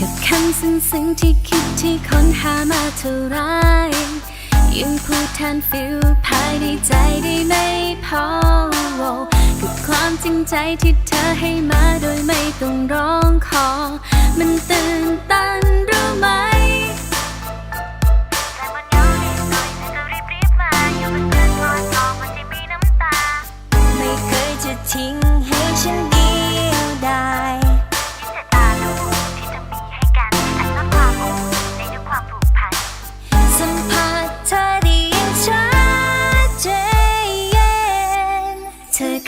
กับคำซึ้งๆที่คิดที่ค้นหามาเท่าไรยังพูดแทนฟิลภายในใจได้ไม่พอกับความจริงใจที่เธอให้มาโดยไม่ต้องร้องขอ มันตื่นตันรู้ไหม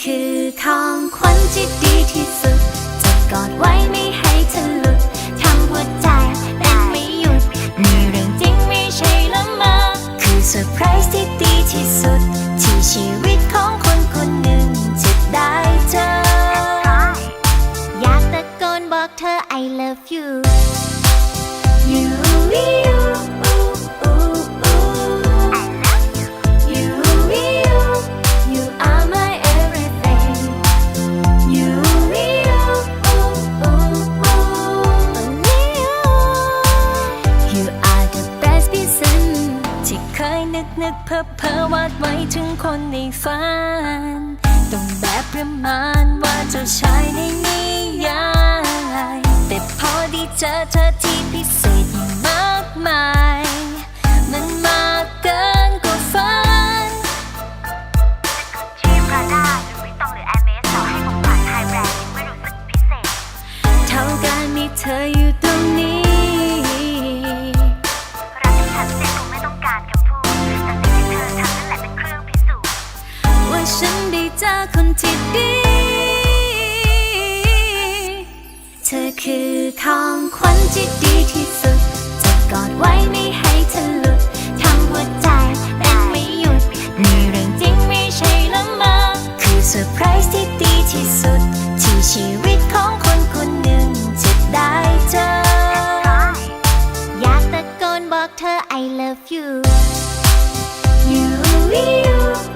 คือของขวัญที่ดีที่สุดจะกอดไว้ไม่ให้เธอหลุดทำหัวใจเต้นไม่หยุดมีเรื่องจริงไม่ใช่ละมาคือเซอร์ไพรส์ที่ดีที่สุด ที่ชีวิตของคนคนหนึ่ง นึกเพ้อเพ้อวาดไว้ถึงคนในฝัน ที่ดี เธอคือของขวัญที่ดีที่สุด จะกอดไว้ไม่ให้เธอหลุดทำหัวใจเต้นไม่หยุดมีเรื่องจริงไม่ใช่ละเมอคือเซอร์ไพรส์ที่ดีที่สุด ที่ชีวิตของคนคนหนึ่งจะได้เจอ อยากตะโกนบอกเธอ I love you you you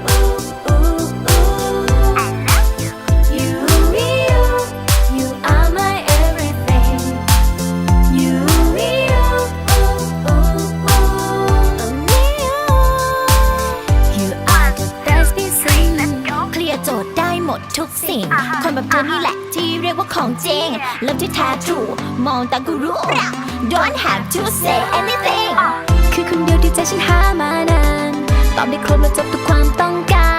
you ทุกสิ่ง คนแบบเธอนี่แหละ ที่เรียกว่าของจริงเริ่มที่แท้ทรูมองตาก็รู้ Don't have to say anything คือคนเดียวที่ใจฉันหามานาน ตอบได้ครบและจบทุกความต้องการ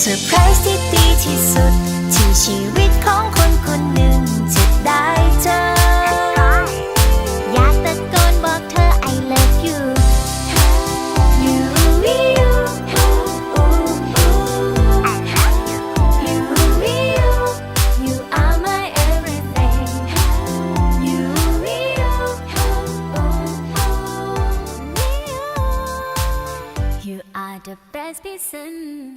เซอร์ไพรส์ที่ดีที่สุด ที่ชีวิตของคนคนหนึ่งจะได้เจอ อยากตะโกนบอกเธอ I love you you you you you you are my everything you you you are the best person